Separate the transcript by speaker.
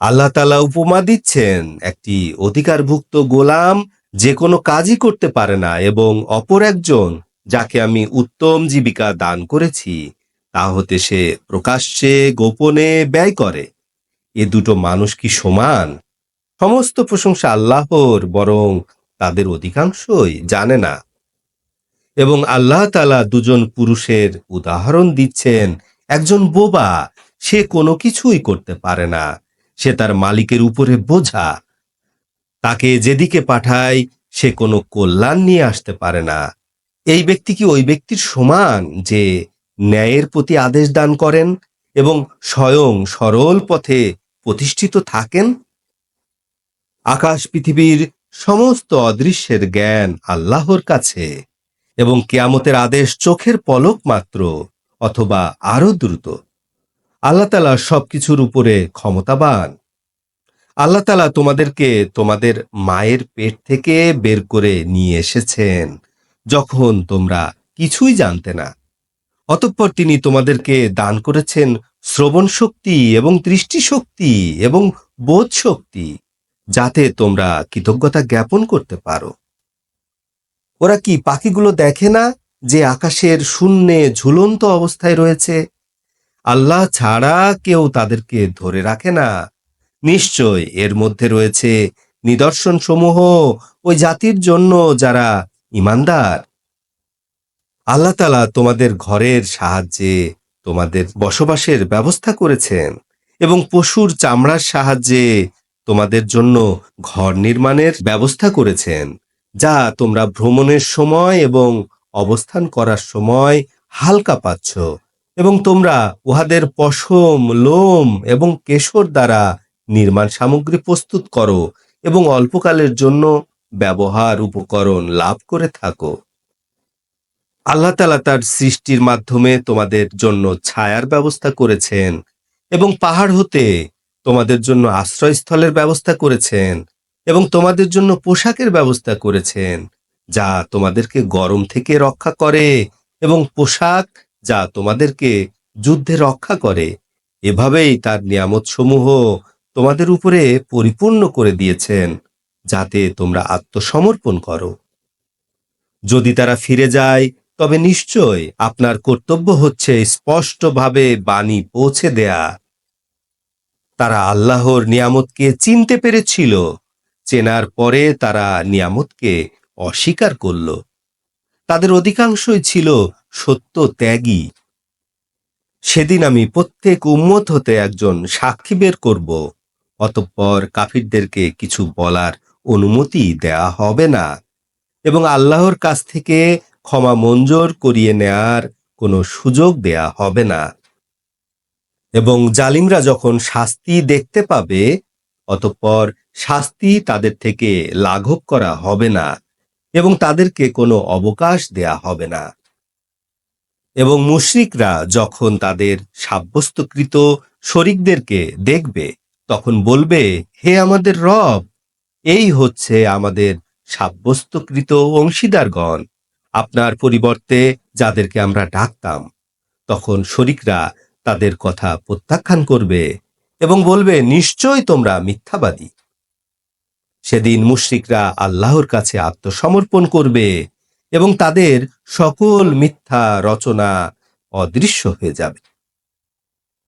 Speaker 1: আল্লাহ তালা উপমা দিচ্ছেন, একটি অধিকারভুক্ত গোলাম যে কোনো কাজই করতে পারে না এবং অপর একজন যাকে আমি উত্তম জীবিকা দান করেছি, তা হতে সে প্রকাশ্যে, গোপনে ব্যয় করে। এ দুটো মানুষ কি সমান? সমস্ত প্রশংসা আল্লাহর, বরং তাদের অধিকাংশই জানে না। এবং আল্লাহ তালা দুজন পুরুষের উদাহরণ দিচ্ছেন, একজন বোবা, সে কোনো কিছুই করতে পারে না। সে তার মালিকের উপরে বোঝা। তাকে যেদিকে পাঠায়, সে কোনো কল্যাণ নিয়ে আসতে পারে না। এই ব্যক্তি কি ওই ব্যক্তির সমান যে ন্যায়ের প্রতি আদেশ দান করেন এবং স্বয়ং সরল পথে প্রতিষ্ঠিত থাকেন? আকাশ পৃথিবীর সমস্ত অদৃশ্যের জ্ঞান আল্লাহর কাছে এবং কেয়ামতের আদেশ চোখের পলক মাত্র অথবা আরও দ্রুত। আল্লাহ তালা সবকিছুর উপরে ক্ষমতাবান। আল্লাহ তালা তোমাদেরকে তোমাদের মায়ের পেট থেকে বের করে নিয়ে এসেছেন, যখন তোমরা কিছুই জানতে না। অতঃপর তিনি তোমাদেরকে দান করেছেন শ্রবণ শক্তি এবং দৃষ্টিশক্তি এবং বোধ শক্তি, যাতে তোমরা কৃতজ্ঞতা জ্ঞাপন করতে পারো। ওরা কি পাখিগুলো দেখে না যে আকাশের শূন্যে ঝুলন্ত অবস্থায় রয়েছে? আল্লাহ ছাড়া কেউ তাদেরকে ধরে রাখে না। নিশ্চয় এর মধ্যে রয়েছে নিদর্শন সমূহ ওই জাতির জন্য যারা ইমানদার। আল্লাহ তালা তোমাদের ঘরের সাহায্যে তোমাদের বসবাসের ব্যবস্থা করেছেন এবং পশুর চামড়ার সাহায্যে তোমাদের জন্য ঘর নির্মাণের ব্যবস্থা করেছেন, যা তোমরা ভ্রমণের সময় এবং অবস্থান করার সময় হালকা পাচ্ছ। এবং তোমরা উহাদের পশম, লোম এবং কেশর দ্বারা নির্মাণ সামগ্রী প্রস্তুত করো এবং অল্পকালের জন্য ব্যবহার, উপকরণ লাভ করে থাকো। আল্লাহ তালা তার সৃষ্টির মাধ্যমে তোমাদের জন্য ছায়ার ব্যবস্থা করেছেন এবং পাহাড় হতে তোমাদের জন্য আশ্রয়স্থলের ব্যবস্থা করেছেন এবং তোমাদের জন্য পোশাকের ব্যবস্থা করেছেন, যা তোমাদেরকে গরম থেকে রক্ষা করে এবং পোশাক যা তোমাদেরকে যুদ্ধে রক্ষা করে, এভাবেই তার নিয়ামত সমূহ তোমাদের উপরে পরিপূর্ণ করে দিয়েছেন, যাতে তোমরা আত্মসমর্পণ করো। যদি তারা ফিরে যায়, তবে নিশ্চয় আপনার কর্তব্য হচ্ছে স্পষ্টভাবে বাণী পৌঁছে দেয়া। তারা আল্লাহর নিয়ামতকে চিনতে পেরেছিল, চেনার পরে তারা নিয়ামতকে অস্বীকার করল। তাদের অধিকাংশই ছিল সত্য ত্যাগী। সেদিন আমি প্রত্যেক উম্মত হতে একজন সাক্ষী বের করব, অতঃপর কাফিরদেরকে কিছু বলার অনুমতি দেয়া হবে না এবং আল্লাহর কাছ থেকে ক্ষমা মঞ্জুর করিয়ে নেয়ার কোনো সুযোগ দেয়া হবে না। এবং জালিমরা যখন শাস্তি দেখতে পাবে, অতঃপর শাস্তি তাদের থেকে লাঘব করা হবে না। এবং তাদেরকে কোনো অবকাশ দেয়া হবে না। এবং মুশরিকরা যখন তাদের সাব্যস্তকৃত শরিকদেরকে দেখবে, তখন বলবে, হে আমাদের রব, এই হচ্ছে আমাদের সাব্যস্তকৃত অংশীদারগণ। আপনার পরিবর্তে যাদেরকে আমরা ডাকতাম, তখন শরিকরা তাদের কথা প্রত্যাখ্যান করবে এবং বলবে, নিশ্চয় তোমরা মিথ্যাবাদী। সেদিন মুশরিকরা আল্লাহর কাছে আত্মসমর্পণ করবে এবং তাদের সকল মিথ্যা রচনা অদৃশ্য হয়ে যাবে।